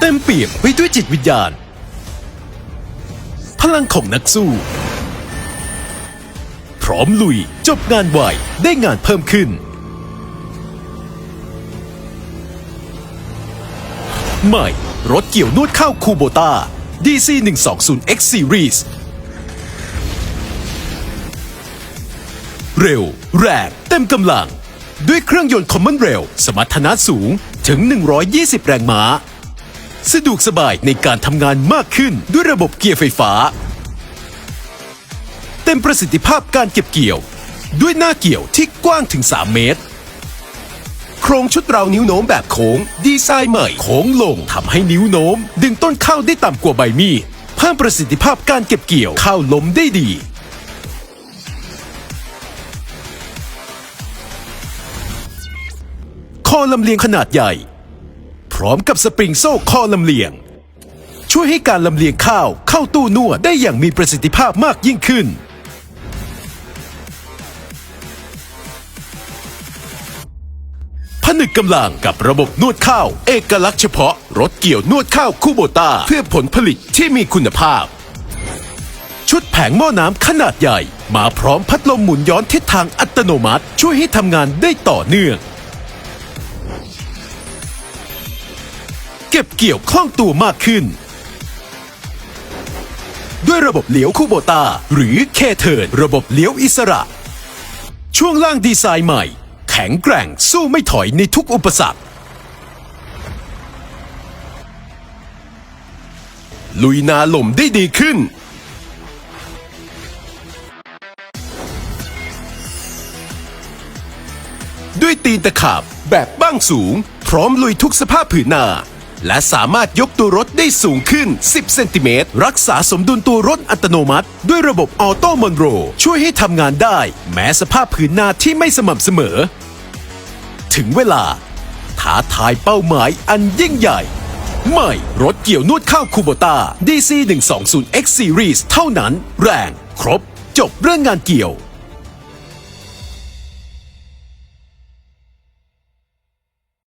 เต็มเปี่ยมไปด้วยจิตวิญญาณ พลังของนักสู้ พร้อมลุยจบงานไวได้งานเพิ่มขึ้น ใหม่รถเกี่ยวนวดข้าวคูโบตา DC 120 X Series เร็ว แรงเต็มกำลัง ด้วยเครื่องยนต์ Common Rail สมรรถนะสูงถึง 120 แรงม้า สะดวกสบายในการทำงานมากขึ้นด้วยระบบเกียร์ไฟฟ้า เต็มประสิทธิภาพการเก็บเกี่ยว ด้วยหน้าเกี่ยวที่กว้างถึง 3 เมตร โครงชุดเรานิ้วโน้มแบบโค้ง ดีไซน์ใหม่โค้งลงทำให้นิ้วโน้ม ดึงต้นข้าวได้ต่ำกว่าใบมีดเพิ่มประสิทธิภาพการเก็บเกี่ยวข้าวล้มได้ดีคอลำเลียงขนาดใหญ่ ร้อมกับสปริงโซ่คอลำเลียง ช่วยให้การลำเลียงข้าวเข้าตู้นวดได้อย่างมีประสิทธิภาพมากยิ่งขึ้น ผนึกกำลังกับระบบนวดข้าว เอกลักษณ์เฉพาะรถเกี่ยวนวดข้าวคูโบตาเพื่อผลผลิตที่มีคุณภาพ ชุดแผงหม้อน้ำขนาดใหญ่ มาพร้อมพัดลมหมุนย้อนทิศทางอัตโนมัติ ช่วยให้ทำงานได้ต่อเนื่อง เก็บเกี่ยวคล่องตัวมากขึ้น ด้วยระบบเลี้ยวคูโบตาหรือเคเทิร์นระบบเลี้ยวอิสระ ช่วงล่างดีไซน์ใหม่ แข็งแกร่งสู้ไม่ถอยในทุกอุปสรรคลุยนาหล่มได้ดีขึ้น ด้วยตีนตะขาบแบบบ้างสูง พร้อมลุยทุกสภาพผืนนา และสามารถยกตัวรถได้สูงขึ้น 10 เซนติเมตร รักษาสมดุลตัวรถอัตโนมัติ ด้วยระบบออโต้มอนโรช่วยให้ทำงานได้ แม้สภาพผืนนาที่ไม่สม่ำเสมอ ถึงเวลา ท้าทายเป้าหมายอันยิ่งใหญ่ใหม่รถเกี่ยวนวดข้าวคูโบตา DC 120 X Series เท่านั้น แรง ครบ จบเรื่องงานเกี่ยว